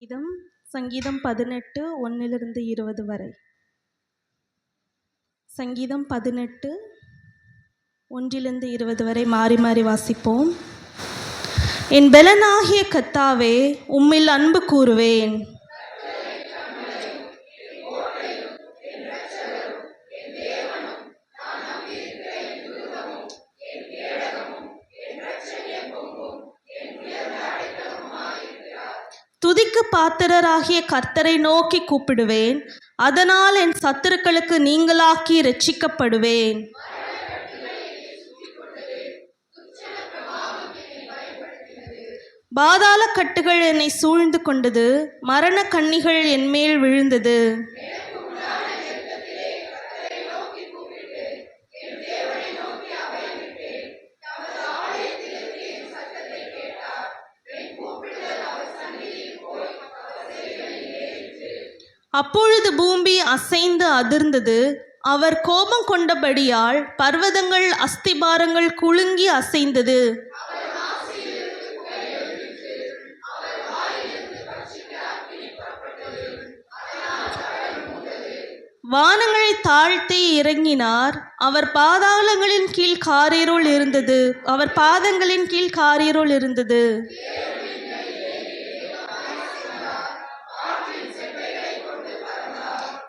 சங்கீதம் சங்கீதம் பதினெட்டு ஒன்றிலிருந்து இருபது வரை. சங்கீதம் பதினெட்டு ஒன்றிலிருந்து இருபது வரை மாறி மாறி வாசிப்போம். என் பலனாகிய கத்தாவே உம்மில் அன்பு கூறுவேன். பாத்திரராகிய கர்த்தரை நோக்கி கூப்பிடுவேன். அதனால் என் சத்துருக்களுக்கு நீங்களாக்கி ரட்சிக்கப்படுவேன் பாதாள கட்டுகள் என்னை சூழ்ந்து கொண்டது. மரண கண்ணிகள் என்மேல் விழுந்தது. அப்பொழுது பூமி அசைந்து அதிர்ந்தது. அவர் கோபம் கொண்டபடியால் பர்வதங்கள் அஸ்திபாரங்கள் குலுங்கி அசைந்தது. வானங்களை தாழ்த்தி இறங்கினார். அவர் பாதாளங்களின் கீழ் காரீரோல் இருந்தது. அவர் பாதங்களின் கீழ் காரிரோல் இருந்தது.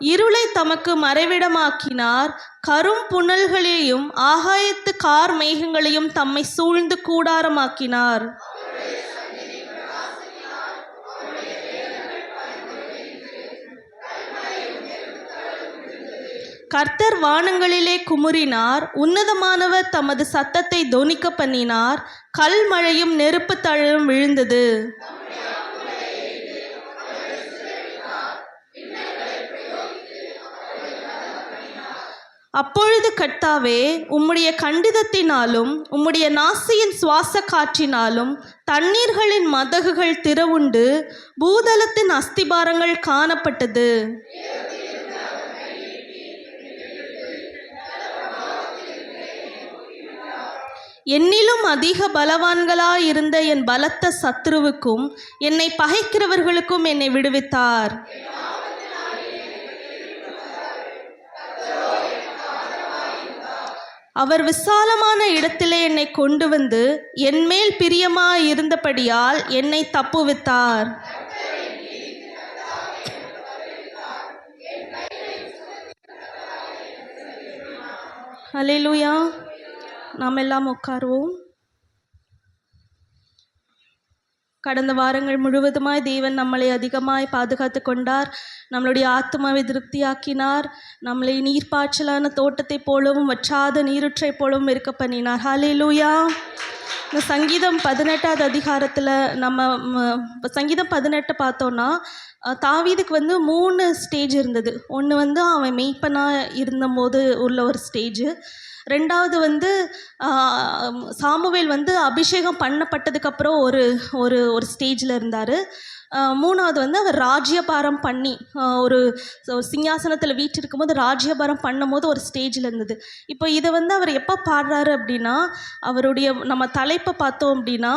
இருளை தமக்கு மறைவிடமாக்கினார். கரும் புனல்களையும் ஆகாயத்து கார் மேகங்களையும் தம்மை சூழ்ந்து கூடாரமாக்கினார். கர்த்தர் வானங்களிலே குமுறினார். உன்னதமானவர் தமது சத்தத்தை தொனிக்க பண்ணினார். கல் மழையும் நெருப்பு தழலும் விழுந்தது. அப்பொழுது கர்த்தாவே உம்முடைய கண்டிதத்தினாலும் உம்முடைய நாசியின் சுவாச காற்றினாலும் தண்ணீர்களின் மதகுகள் திறவுண்டு பூதலத்தின் அஸ்திபாரங்கள் காணப்பட்டது. என்னிலும் அதிக பலவான்களாயிருந்த என் பலத்த சத்ருவுக்கும் என்னை பகைக்கிறவர்களுக்கும் என்னை விடுவித்தார். அவர் விசாலமான இடத்திலே என்னை கொண்டு வந்து என்மேல் பிரியமாயிருந்தபடியால் என்னை தப்புவித்தார். ஹalleluya நாம் எல்லாம் உட்காருவோம். கடந்த வாரங்கள் முழுவதுமாய் தேவன் நம்மளை அதிகமாய் பாதுகாத்து கொண்டார். நம்மளுடைய ஆத்மாவை திருப்தியாக்கினார். நம்மளை நீர்ப்பாய்ச்சலான தோட்டத்தை போலவும் வற்றாத நீருற்றை போலவும் இருக்க பண்ணினார். ஹாலே லூயா இந்த சங்கீதம் பதினெட்டாவது அதிகாரத்தில் நம்ம சங்கீதம் பதினெட்டு பார்த்தோன்னா தாவீதுக்கு வந்து மூணு ஸ்டேஜ் இருந்தது. ஒன்று வந்து அவன் மெய்ப்பனாக இருந்தபோது உள்ள ஒரு ஸ்டேஜு ரெண்டாவது வந்து சாமுவேல் வந்து அபிஷேகம் பண்ணப்பட்டதுக்கப்புறம் ஒரு ஒரு ஒரு ஸ்டேஜில் இருந்தார். மூணாவது வந்து அவர் ராஜ்யபாரம் பண்ணி ஒரு சிங்காசனத்தில் வீற்றிருக்கும் போது ராஜ்யபாரம் பண்ணும்போது ஒரு ஸ்டேஜில் இருந்தது. இப்போ இதை வந்து அவர் எப்போ பாடுறாரு அப்படின்னா அவருடைய நம்ம தலைப்பை பார்த்தோம் அப்படின்னா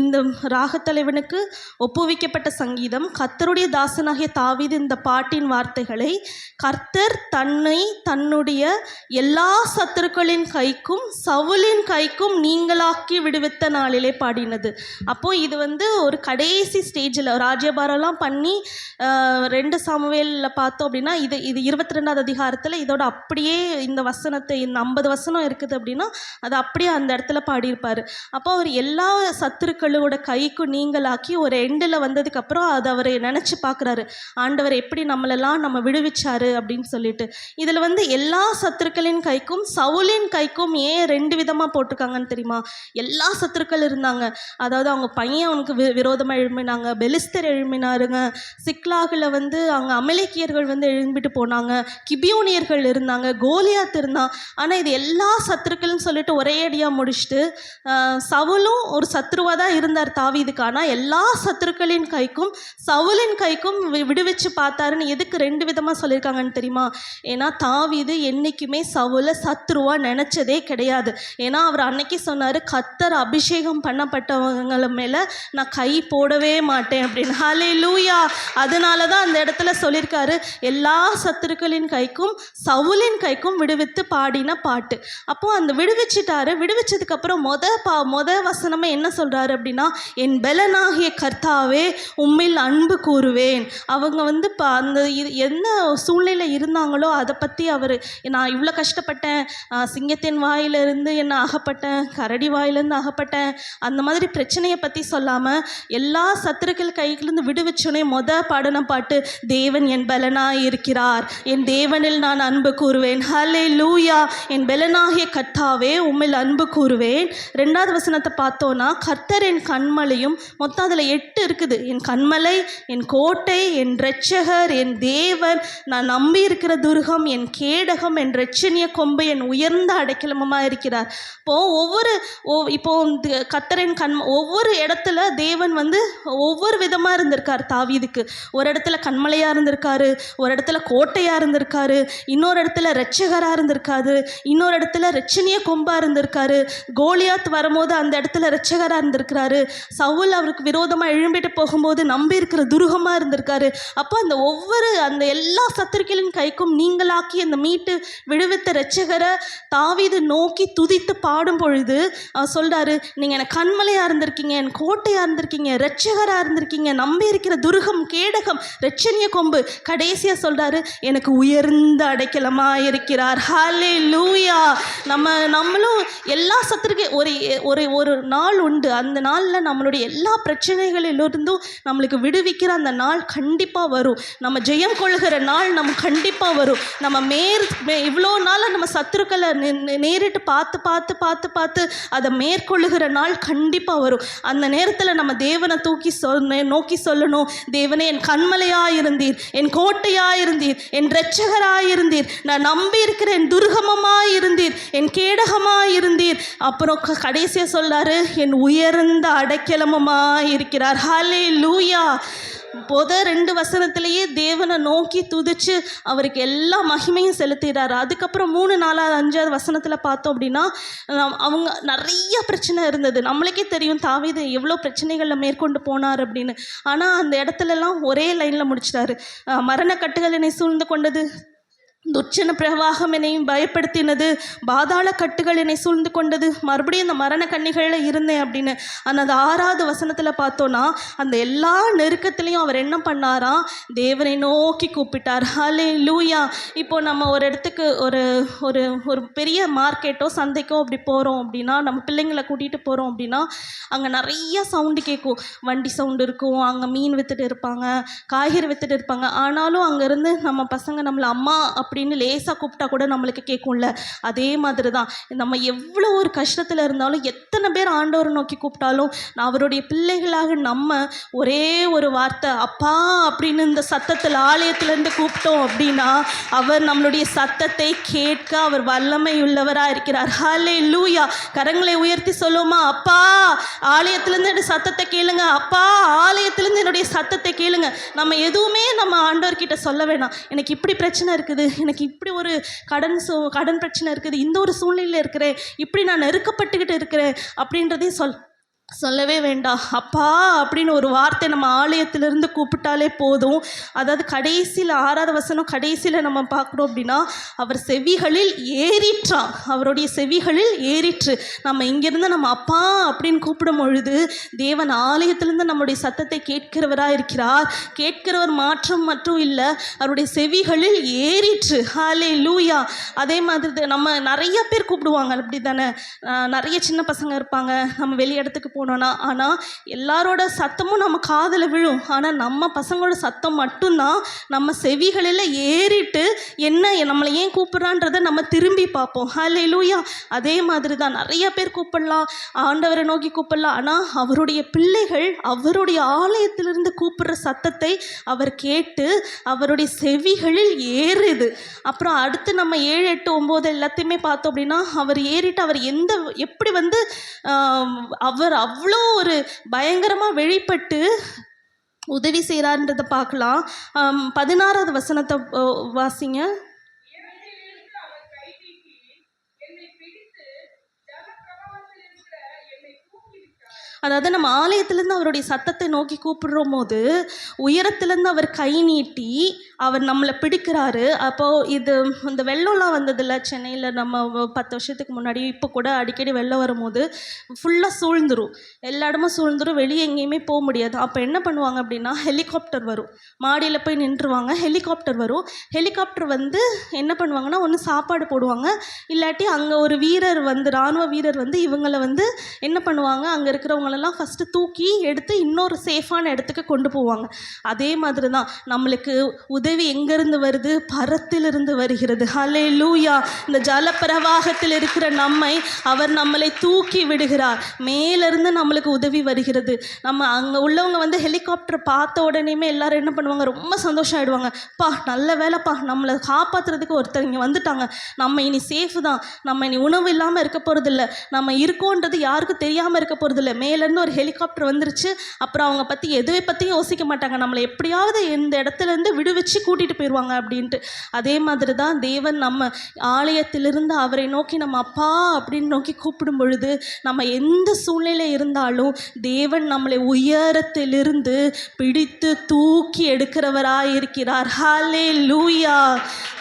இந்த ராகத்தலைவனுக்கு ஒப்புவிக்கப்பட்ட சங்கீதம் கர்த்தருடைய தாசனாகிய தாவீது இந்த பாட்டின் வார்த்தைகளை கர்த்தர் தன்னை தன்னுடைய எல்லா சத்துருக்களின் கைக்கும் சவுலின் கைக்கும் நீங்களாக்கி விடுவித்த நாளிலே பாடினது. அப்போது இது வந்து ஒரு கடைசி ஸ்டேஜில் ராஜ்யபாரம்லாம் பண்ணி ரெண்டு சாமுவேலில் பார்த்தோம் அப்படின்னா இது இது இருபத்தி ரெண்டாவது அதிகாரத்தில் இதோட அப்படியே இந்த வசனத்தை இந்த ஐம்பது வசனம் இருக்குது அப்படின்னா அது அப்படியே அந்த இடத்துல பாடியிருப்பார். அப்போ அவர் எல்லா சத்துருக்களோட கைக்கும் நீங்களாக்கி ஒரு எண்டில் வந்ததுக்கப்புறம் அதை அவர் நினச்சி பார்க்குறாரு. ஆண்டவர் எப்படி நம்மளெல்லாம் நம்ம விடுவிச்சாரு அப்படின்னு சொல்லிட்டு. இதில் வந்து எல்லா சத்துருக்களின் கைக்கும் சவுலின் கைக்கும் ஏன் ரெண்டு விதமாக போட்டிருக்காங்கன்னு தெரியுமா? எல்லா சத்துருக்கள் இருந்தாங்க. அதாவது அவங்க பையன் அவனுக்கு வி விரோதமாக எழும்பினாங்க பெலிஸ்தர் எழும்பினாருங்க. சிக்லாகில் வந்து அங்கே அமலேக்கியர்கள் வந்து எழும்பிட்டு போனாங்க. கிபியோனியர்கள் இருந்தாங்க. கோலியாத் இருந்தான். ஆனால் இது எல்லா சத்துருக்கள்னு சொல்லிட்டு ஒரே அடியாக முடிச்சுட்டு சவுலும் ஒரு சத்ருவாக தான் இருந்தார் தாவீதுக்கு. ஆனால் எல்லா சத்துருக்களின் கைக்கும் சவுலின் கைக்கும் வி- விடுவிச்சு பார்த்தாருன்னு எதுக்கு ரெண்டு விதமாக சொல்லியிருக்காங்கன்னு தெரியுமா? ஏன்னா தாவிது என்றைக்குமே சவுலை சத்ருவா நினச்சதே கிடையாது. ஏன்னா அவர் அன்னைக்கு சொன்னார் கத்தர் அபிஷேகம் பண்ணப்பட்டவங்களை மேலே நான் கை போடவே மாட்டேன் அப்படின்னு இருப்பேன் ஹலே லூயா அதனால தான் அந்த இடத்துல சொல்லியிருக்காரு எல்லா சத்துருக்களின் கைக்கும் சவுலின் கைக்கும் விடுவித்து பாடின பாட்டு. அப்போது அந்த விடுவிச்சிட்டாரு. விடுவிச்சதுக்கப்புறம் மொத பா மொத வசனமே என்ன சொல்கிறாரு அப்படின்னா என் பலனாகிய கர்த்தாவே உம்மில் அன்பு கூறுவேன். அவங்க வந்து இப்போ அந்த என்ன சூழ்நிலையில் இருந்தாங்களோ அதை பற்றி அவர் நான் இவ்வளோ கஷ்டப்பட்டேன். சிங்கத்தின் வாயிலிருந்து என்ன அகப்பட்டேன். கரடி வாயிலிருந்து அகப்பட்டேன். அந்த மாதிரி பிரச்சனையை பற்றி சொல்லாமல் எல்லா சத்துருக்கள் கைகளிருந்து விடுவிச்சோனே மொத பாடின பாட்டு தேவன் என் பலனாய் இருக்கிறார். என் தேவனில் நான் அன்பு கூறுவேன். ஹலே லூயா என் பெலனாகிய கர்த்தாவே உம்மில் அன்பு கூறுவேன். ரெண்டாவது வசனத்தை பார்த்தோன்னா கர்த்தர் என் கண்மலையும் மொத்தம் அதில் எட்டு இருக்குது. என் கண்மலை என் கோட்டை என் இரட்சகர் என் தேவன் நான் நம்பி இருக்கிற துர்கம் என் கேடகம் என் ரட்சணிய கொம்பு என் உயர்ந்த அடைக்கலமாக இருக்கிறார். இப்போது ஒவ்வொரு ஓ இப்போ இந்த கண் ஒவ்வொரு இடத்துல தேவன் வந்து ஒவ்வொரு விதமாக இருந்திருக்கார் தாவீதுக்கு. ஒரு இடத்துல கண்மலையாக இருந்திருக்காரு ஒரு இடத்துல கோட்டையாக இருந்திருக்காரு இன்னொரு இடத்துல ரட்சகராக இருந்திருக்காரு இன்னொரு இடத்துல ரட்சணிய கொம்பாக இருந்திருக்காரு. கோலியாத் வரும்போது அந்த இடத்துல ரட்சகராக இருந்திருக்கிறாரு. சவுல் அவருக்கு விரோதமாக எழும்பிட்டு போகும்போது நம்பி இருக்கிற துருகமாக இருந்திருக்காரு. அப்போ அந்த ஒவ்வொரு அந்த எல்லா சத்துருக்களின் கைக்கும் நீங்களாக்கி அந்த மீட்டு விடுவித்த ரட்சகரை தாவீது நோக்கி துதித்து பாடும் பொழுது சொல்கிறாரு நீங்கள் எனக்கு கண்மலையாக இருந்திருக்கீங்க என் கோட்டையாக இருந்திருக்கீங்க ரட்சகராக இருந்திருக்கீங்க நம்பி இருக்கிற துருகம் கேடகம் ரட்சணிய கொம்பு கடைசியாக சொல்றாரு எனக்கு உயர்ந்த அடைக்கலமாக இருக்கிறார். ஹாலே லூயா நம்ம நம்மளும் எல்லா சத்துருக்கு ஒரு ஒரு ஒரு நாள் உண்டு. அந்த நாளில் நம்மளுடைய எல்லா பிரச்சனைகளிலிருந்தும் நம்மளுக்கு விடுவிக்கிற அந்த நாள் கண்டிப்பாக வரும். நம்ம ஜெயம் கொள்கிற நாள் நம்ம கண்டிப்பாக வரும். நம்ம மேற் மே- இவ்வளோ நாளாக நம்ம சத்துருக்களை நேரிட்டு பார்த்து பார்த்து பார்த்து பார்த்து அதை மேற்கொள்ளுகிற நாள் கண்டிப்பாக வரும். அந்த நேரத்தில் நம்ம தேவனை தூக்கி சொன்ன நோக்கி சொல்லணும். தேவனே என் கண்மலையாக இருந்தீர் என் கோட்டையாக இருந்தீர் என் இரட்சகராயிருந்தீர். நான் நம்பி இருக்கிற என் துர்கமமாக இருந்தீர் என் கேடகமாக இருந்தீர் அப்புறம் க- கடைசியா சொல்றாரு என் உயர்ந்த அடைக்கலமுமாக இருக்கிறார் ஹலே லூயா பொத ரெண்டு வசனத்திலேயே தேவனை நோக்கி துதிச்சு அவருக்கு எல்லா மகிமையும் செலுத்திடுறாரு அதுக்கப்புறம் மூணு நாலாவது அஞ்சாவது வசனத்தில் பார்த்தோம் அப்படின்னா அவங்க நிறைய பிரச்சனை இருந்தது. நம்மளுக்கே தெரியும் தாவிது எவ்வளோ பிரச்சனைகளில் மேற்கொண்டு போனார் அப்படின்னு. ஆனால் அந்த இடத்துலலாம் ஒரே லைனில் முடிச்சிட்டாரு. மரண கட்டுகள் என்னை சூழ்ந்து கொண்டது துர்ச்சன பிரவாகம் என்னையும் பயப்படுத்தினது. பாதாள கட்டுகள் என்னை சூழ்ந்து கொண்டது. மறுபடியும் அந்த மரண கன்னிகளில் இருந்தேன் அப்படின்னு ஆனால் அந்த ஆறாவது வசனத்தில் பார்த்தோன்னா அந்த எல்லா நெருக்கத்துலேயும் அவர் என்ன பண்ணாராம் தேவனை நோக்கி கூப்பிட்டார். ஹலே லூயா இப்போ நம்ம ஒரு இடத்துக்கு ஒரு ஒரு ஒரு பெரிய மார்க்கெட்டோ சந்தைக்கோ அப்படி போகிறோம் அப்படின்னா நம்ம பிள்ளைங்களை கூட்டிகிட்டு போகிறோம் அப்படின்னா அங்கே நிறைய சவுண்டு கேட்கும். வண்டி சவுண்டு இருக்கும். அங்கே மீன் விற்றுட்டு இருப்பாங்க. காய்கறி விற்றுட்டு இருப்பாங்க. ஆனாலும் அங்கேருந்து நம்ம பசங்க நம்மளை அம்மா அப்படின்னு லேசாக கூப்பிட்டா கூட நம்மளுக்கு கேட்கும்ல அதே மாதிரி தான் நம்ம எவ்வளோ ஒரு கஷ்டத்தில் இருந்தாலும் எத்தனை பேர் ஆண்டவரை நோக்கி கூப்பிட்டாலும் நான் அவருடைய பிள்ளைகளாக நம்ம ஒரே ஒரு வார்த்தை அப்பா அப்படின்னு இந்த சத்தத்தில் ஆலயத்திலேருந்து கூப்பிட்டோம் அப்படின்னா அவர் நம்மளுடைய சத்தத்தை கேட்க அவர் வல்லமை உள்ளவராக இருக்கிறார். ஹாலே லூயா கரங்களை உயர்த்தி சொல்லுமா அப்பா ஆலயத்திலேருந்து என்னுடைய சத்தத்தை கேளுங்க. அப்பா ஆலயத்திலேருந்து என்னுடைய சத்தத்தை கேளுங்க. நம்ம எதுவுமே நம்ம ஆண்டவர்கிட்ட சொல்ல வேணாம். எனக்கு இப்படி பிரச்சனை இருக்குது. எனக்கு இப்படி ஒரு கடன் சோ கடன் பிரச்சனை இருக்குது இந்த ஒரு சூழ்நிலையில் இருக்கிறேன் இப்படி நான் நெருக்கப்பட்டுக்கிட்டு இருக்கிறேன் அப்படின்றதையும் சொல். சொல்லவே வேண்டாம். அப்பா அப்படின்னு ஒரு வார்த்தை நம்ம ஆலயத்திலிருந்து கூப்பிட்டாலே போதும். அதாவது கடைசியில் ஆறாவது வசனம் கடைசியில் நம்ம பார்க்குறோம் அப்படின்னா அவர் செவிகளில் ஏறிற்றான். அவருடைய செவிகளில் ஏறிற்று. நம்ம இங்கேருந்து நம்ம அப்பா அப்படின்னு கூப்பிடும் பொழுது தேவன் ஆலயத்திலிருந்து நம்முடைய சத்தத்தை கேட்கிறவராக இருக்கிறார். கேட்கிறவர் மாற்றம் மட்டும் இல்லை அவருடைய செவிகளில் ஏறிற்று. ஹாலே லூயா அதே மாதிரி தான் நம்ம நிறைய பேர் கூப்பிடுவாங்க. அப்படி தானே நிறைய சின்ன பசங்க இருப்பாங்க. நம்ம வெளி இடத்துக்கு போனோன்னா ஆனால் எல்லாரோட சத்தமும் நம்ம காதில் விழும். ஆனால் நம்ம பசங்களோட சத்தம் மட்டும்தான் நம்ம செவிகளில் ஏறிட்டு என்ன நம்மளை ஏன் கூப்பிட்றான்றதை நம்ம திரும்பி பார்ப்போம். ஹலே லூயா அதே மாதிரி தான் நிறைய பேர் கூப்பிடலாம் ஆண்டவரை நோக்கி கூப்பிடலாம். ஆனால் அவருடைய பிள்ளைகள் அவருடைய ஆலயத்திலிருந்து கூப்பிடுற சத்தத்தை அவர் கேட்டு அவருடைய செவிகளில் ஏறுது. அப்புறம் அடுத்து நம்ம ஏழு எட்டு ஒம்பது எல்லாத்தையுமே பார்த்தோம் அப்படின்னா அவர் ஏறிட்டு அவர் எந்த எப்படி வந்து அவர் அவர் அவ்வளோ ஒரு பயங்கரமாக வெளிப்பட்டு உதவி செய்கிறான்றதை பார்க்கலாம். பதினாறாவது வசனத்தை வாசிங்க. அதாவது நம்ம ஆலயத்திலேருந்து அவருடைய சத்தத்தை நோக்கி கூப்பிடுறோம் போது உயரத்துலேருந்து அவர் கை நீட்டி அவர் நம்மளை பிடிக்கிறாரு. அப்போது இது இந்த வெள்ளம்லாம் வந்ததில்ல சென்னையில் நம்ம பத்து வருஷத்துக்கு முன்னாடி. இப்போ கூட அடிக்கடி வெள்ளம் வரும்போது ஃபுல்லாக சூழ்ந்துரும். எல்லா இடமும் சூழ்ந்துரும். வெளியே எங்கேயுமே போக முடியாது. அப்போ என்ன பண்ணுவாங்க அப்படின்னா ஹெலிகாப்டர் வரும். மாடியில் போய் நின்றுவாங்க ஹெலிகாப்டர் வரும். ஹெலிகாப்டர் வந்து என்ன பண்ணுவாங்கன்னா ஒன்று சாப்பாடு போடுவாங்க. இல்லாட்டி அங்கே ஒரு வீரர் வந்து ராணுவ வீரர் வந்து இவங்களை வந்து என்ன பண்ணுவாங்க அங்கே இருக்கிறவங்களெல்லாம் ஃபஸ்ட்டு தூக்கி எடுத்து இன்னொரு சேஃபான இடத்துக்கு கொண்டு போவாங்க. அதே மாதிரி தான் நம்மளுக்கு உதவி உதவி எங்கேருந்து வருது? பரத்திலிருந்து வருகிறது. ஹலே லூயா இந்த ஜலப்பிரவாகத்தில் இருக்கிற நம்மை அவர் நம்மளை தூக்கி விடுகிறார். மேலிருந்து நம்மளுக்கு உதவி வருகிறது. நம்ம அங்கே உள்ளவங்க வந்து ஹெலிகாப்டர் பார்த்த உடனேமே எல்லாரும் என்ன பண்ணுவாங்க? ரொம்ப சந்தோஷம் ஆகிடுவாங்க பா நல்ல வேலைப்பா. நம்மளை காப்பாற்றுறதுக்கு ஒருத்தர் இங்கே வந்துட்டாங்க. நம்ம இனி சேஃப் தான். நம்ம இனி உணவு இல்லாமல் இருக்க போகிறதில்ல நம்ம இருக்கோன்றது யாருக்கும் தெரியாமல் இருக்க போகிறதில்ல மேலேருந்து ஒரு ஹெலிகாப்டர் வந்துருச்சு. அப்புறம் அவங்க பற்றி எதுவை பற்றியும் யோசிக்க மாட்டாங்க. நம்மளை எப்படியாவது இந்த இடத்துலேருந்து விடுவிச்சு கூட்டிகிட்டு போயிடுவாங்க அப்படின்ட்டு. அதே மாதிரி தான் தேவன் நம்ம ஆலயத்திலிருந்து அவரை நோக்கி நம்ம அப்பா அப்படின்னு நோக்கி கூப்பிடும் பொழுது நம்ம எந்த சூழ்நிலை இருந்தாலும் தேவன் நம்மளை உயரத்திலிருந்து பிடித்து தூக்கி எடுக்கிறவராக இருக்கிறார் ஹாலே லூயா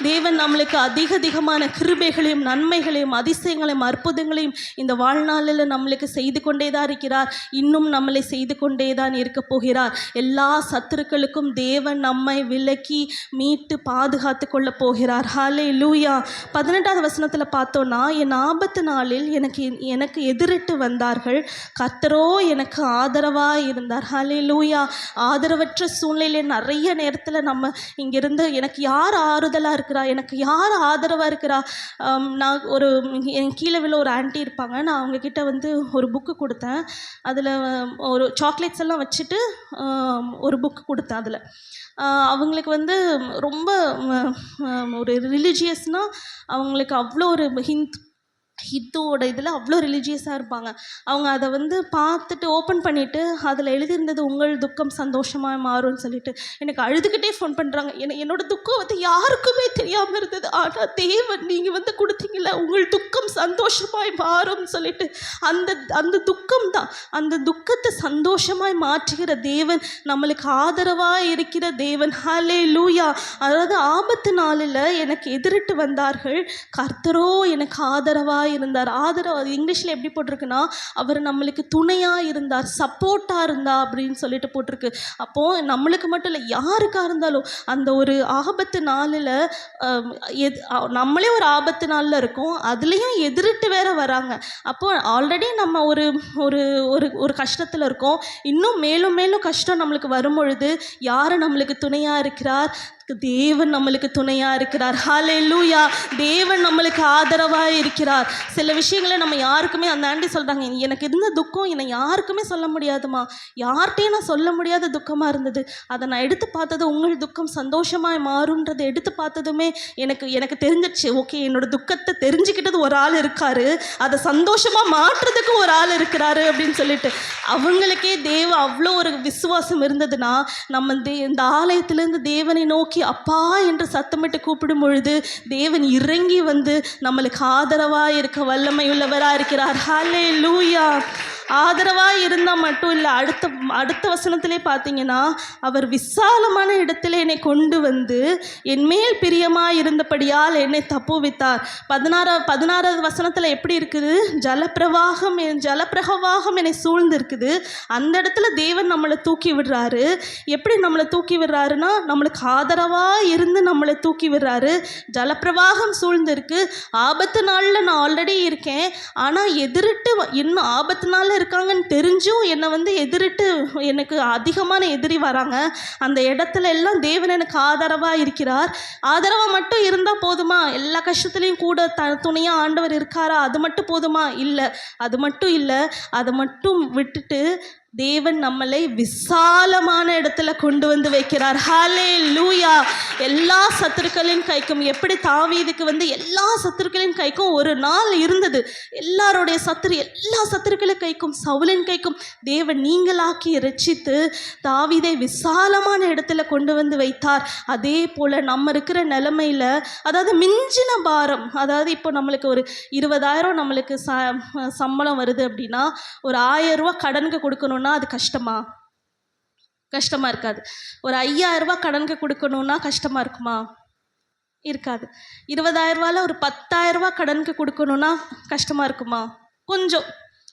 தேவன் நம்மளுக்கு அதிக அதிகமான கிருபைகளையும் நன்மைகளையும் அதிசயங்களையும் அற்புதங்களையும் இந்த வாழ்நாளில் நம்மளுக்கு செய்து கொண்டே தான் இருக்கிறார். இன்னும் நம்மளை செய்து கொண்டே தான் இருக்க போகிறார் எல்லா சத்துருக்களுக்கும் தேவன் நம்மை விலக்கி மீட்டு பாதுகாத்து கொள்ள போகிறார். ஹாலே லூயா பதினெட்டாவது வசனத்தில் பார்த்தோன்னா என் ஆபத்து நாளில் எனக்கு எனக்கு எதிரிட்டு வந்தார்கள். கர்த்தரோ எனக்கு ஆதரவாக இருந்தார். ஹாலே லூயா ஆதரவற்ற சூழ்நிலையில் நிறைய நேரத்தில் நம்ம இங்கிருந்து எனக்கு யார் ஆறுதலாக இருக்கிறா? எனக்கு யார் ஆதரவாக இருக்கிறா? நான் ஒரு என் கீழே விழ ஒரு ஆன்ட்டி இருப்பாங்க. நான் அவங்கக்கிட்ட வந்து ஒரு புக்கு கொடுத்தேன். அதில் ஒரு சாக்லேட்ஸ் எல்லாம் வச்சுட்டு ஒரு புக்கு கொடுத்தேன் அதில். அவங்களுக்கு வந்து ரொம்ப ஒரு ரிலீஜியஸ்னால் அவங்களுக்கு அவ்வளோ ஒரு ஹிந்த் ஹிந்துவோட இதில் அவ்வளோ ரிலீஜியஸாக இருப்பாங்க. அவங்க அதை வந்து பார்த்துட்டு ஓப்பன் பண்ணிவிட்டு அதில் எழுதியிருந்தது உங்கள் துக்கம் சந்தோஷமாக மாறும்னு சொல்லிட்டு எனக்கு அழுதுகிட்டே ஃபோன் பண்ணுறாங்க என என்னோடய துக்கம் வந்து யாருக்குமே தெரியாமல் இருந்தது. ஆனால் தேவன் நீங்கள் வந்து கொடுத்தீங்கள உங்கள் துக்கம் சந்தோஷமாய் மாறும்னு சொல்லிட்டு அந்த அந்த துக்கம் தான். அந்த துக்கத்தை சந்தோஷமாய் மாற்றுகிற தேவன் நம்மளுக்கு ஆதரவாக இருக்கிற தேவன். ஹலே லூயா அதாவது ஆபத்து நாளில் எனக்கு எதிரிட்டு வந்தார்கள். கர்த்தரோ எனக்கு இருந்தார். ஆதரவு அது இங்கிலீஷில் எப்படி போட்டிருக்குன்னா அவர் நம்மளுக்கு துணையாக இருந்தார் சப்போர்ட்டாக இருந்தா அப்படின்னு சொல்லிட்டு போட்டிருக்கு. அப்போது நம்மளுக்கு மட்டும் இல்லை யாருக்காக இருந்தாலும் அந்த ஒரு ஆபத்து நாளில் எது நம்மளே ஒரு ஆபத்து நாளில் இருக்கோம். அதுலேயும் எதிரிட்டு வேற வராங்க. அப்போ ஆல்ரெடி நம்ம ஒரு ஒரு ஒரு ஒரு கஷ்டத்தில் இருக்கோம். இன்னும் மேலும் மேலும் கஷ்டம் நம்மளுக்கு வரும் பொழுது யார் நம்மளுக்கு துணையாக இருக்கிறார்? தேவன் நம்மளுக்கு துணையாக இருக்கிறார். ஹாலே லூயா தேவன் நம்மளுக்கு ஆதரவாக இருக்கிறார். சில விஷயங்களை நம்ம யாருக்குமே அந்த ஆண்டி சொல்கிறாங்க எனக்கு இருந்த துக்கம் என்னை யாருக்குமே சொல்ல முடியாதுமா யார்கிட்டையும் நான் சொல்ல முடியாத துக்கமாக இருந்தது. அதை நான் எடுத்து பார்த்தது உங்கள் துக்கம் சந்தோஷமாக மாறுன்றதை எடுத்து பார்த்ததுமே எனக்கு எனக்கு தெரிஞ்சிச்சு ஓகே என்னோட துக்கத்தை தெரிஞ்சுக்கிட்டது ஒரு ஆள் இருக்காரு. அதை சந்தோஷமாக மாற்றுறதுக்கு ஒரு ஆள் இருக்கிறாரு அப்படின்னு சொல்லிட்டு. அவங்களுக்கே தேவ அவ்வளோ ஒரு விசுவாசம் இருந்ததுன்னா நம்ம தே இந்த ஆலயத்திலேருந்து தேவனை நோக்கி அப்பா என்று சத்தமிட்டு கூப்பிடும் பொழுது தேவன் இறங்கி வந்து நம்மளுக்கு ஆதரவாக இருக்க வல்லமை உள்ளவராக இருக்கிறார் ஹலே லூயா ஆதரவாக இருந்தால் மட்டும் இல்லை அடுத்த அடுத்த வசனத்திலே பார்த்தீங்கன்னா அவர் விசாலமான இடத்துல என்னை கொண்டு வந்து என் மேல் பிரியமாக இருந்தபடியால் என்னை தப்புவித்தார். பதினாறா பதினாறாவது வசனத்தில் எப்படி இருக்குது? ஜலப்பிரவாகம் என் என்னை சூழ்ந்திருக்குது. அந்த இடத்துல தேவன் நம்மளை தூக்கி விடுறாரு. எப்படி நம்மளை தூக்கி விடுறாருன்னா நம்மளுக்கு ஆதரவாக இருந்து நம்மளை தூக்கி விடுறாரு. ஜலப்பிரவாகம் சூழ்ந்திருக்கு. ஆபத்து நாளில் நான் ஆல்ரெடி இருக்கேன். ஆனால் எதிரிட்டு வ- இன்னும் ஆபத்து நாளில் இருக்காங்கன்னு தெரிஞ்சும் என்னை வந்து எதிரிட்டு எனக்கு அதிகமான எதிரி வராங்க. அந்த இடத்துல எல்லாம் தேவன் எனக்கு ஆதரவாக இருக்கிறார். ஆதரவாக மட்டும் இருந்தால் போதுமா? எல்லா கஷ்டத்துலேயும் கூட த துணையாக ஆண்டவர் இருக்காரா? அது மட்டும் போதுமா? இல்லை. அது மட்டும் இல்லை. அதை மட்டும் விட்டுட்டு தேவன் நம்மளை விசாலமான இடத்துல கொண்டு வந்து வைக்கிறார். ஹாலே லூயா எல்லா சத்துருக்களின் கைக்கும் எப்படி தாவீதுக்கு வந்து எல்லா சத்துருக்களின் கைக்கும் ஒரு நாள் இருந்தது. எல்லாருடைய சத்துரு எல்லா சத்துருக்களின் கைக்கும் சவுலின் கைக்கும் தேவன் நீங்களாக்கி ரட்சித்து தாவீதை விசாலமான இடத்துல கொண்டு வந்து வைத்தார். அதே போல் நம்ம இருக்கிற நிலமையில அதாவது மிஞ்சின பாரம் அதாவது இப்போ நம்மளுக்கு ஒரு இருபதாயிரம் நம்மளுக்கு ச சம்பளம் வருது அப்படின்னா ஒரு ஆயிரம் ரூபா கடனுக்கு கொடுக்கணும்னா அது கஷ்டமா? கஷ்டமாக இருக்காது. ஒரு ஐயாயிரரூபா கடனுக்கு கொடுக்கணுன்னா கஷ்டமாக இருக்குமா? இருக்காது. இருபதாயிரரூவாவில் ஒரு பத்தாயிரரூபா கடனுக்கு கொடுக்கணுன்னா கஷ்டமாக இருக்குமா? கொஞ்சம்.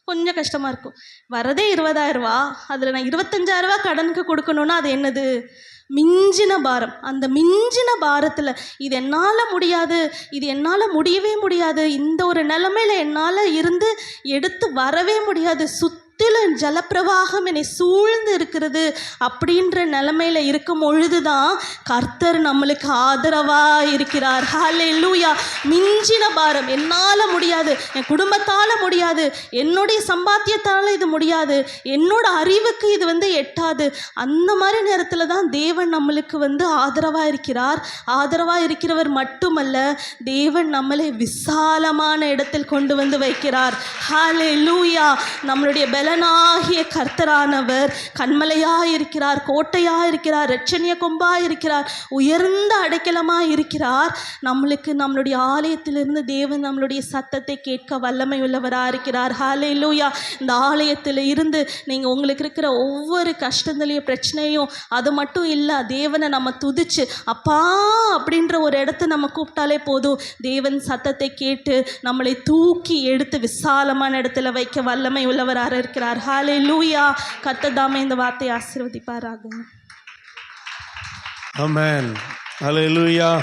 கொஞ்சம் கஷ்டமாக இருக்கும். வரதே இருபதாயிரரூவா அதில் நான் இருபத்தஞ்சாயிரம் கடனுக்கு கொடுக்கணுன்னா அது என்னது? மிஞ்சின பாரம். அந்த மிஞ்சின பாரத்தில் இது என்னால் முடியாது இது என்னால் முடியவே முடியாது. இந்த ஒரு நிலமையில என்னால் இருந்து எடுத்து வரவே முடியாது. சுத்த முற்றிலும் ஜலப்பிரவாகம் என்னை சூழ்ந்து இருக்கிறது அப்படின்ற நிலமையில இருக்கும் பொழுது தான் கர்த்தர் நம்மளுக்கு ஆதரவாக இருக்கிறார். ஹாலே லூயா மிஞ்சின பாரம். என்னால் முடியாது. என் குடும்பத்தால் முடியாது. என்னுடைய சம்பாத்தியத்தால் இது முடியாது. என்னோட அறிவுக்கு இது வந்து எட்டாது. அந்த மாதிரி நேரத்தில் தான் தேவன் நம்மளுக்கு வந்து ஆதரவாக இருக்கிறார். ஆதரவாக இருக்கிறவர் மட்டுமல்ல தேவன் நம்மளை விசாலமான இடத்தில் கொண்டு வந்து வைக்கிறார். ஹாலே லூயா நம்மளுடைய பலனாகிய கர்த்தரானவர் கண்மலையாக இருக்கிறார் கோட்டையாக இருக்கிறார் ரட்சணிய கொம்பாக இருக்கிறார் உயர்ந்த அடைக்கலமாக இருக்கிறார் நம்மளுக்கு நம்மளுடைய ஆலயத்திலிருந்து தேவன் நம்மளுடைய சத்தத்தை கேட்க வல்லமை உள்ளவராக இருக்கிறார் ஹாலே லூயா இந்த ஆலயத்தில் இருந்து நீங்கள் உங்களுக்கு இருக்கிற ஒவ்வொரு கஷ்டங்களையும் பிரச்சனையும் அது மட்டும் இல்லை தேவனை நம்ம துதிச்சு அப்பா அப்படின்ற ஒரு இடத்த நம்ம கூப்பிட்டாலே போதும். தேவன் சத்தத்தை கேட்டு நம்மளை தூக்கி எடுத்து விசாலமான இடத்துல வைக்க வல்லமை உள்ளவராக இருக்கிறார் ஹாலே லூயா கத்ததாமே இந்த வார்த்தையை ஆசீர்வதிப்பாராக ஆமென் ஹalleluya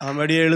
ஆமடி எழுந்து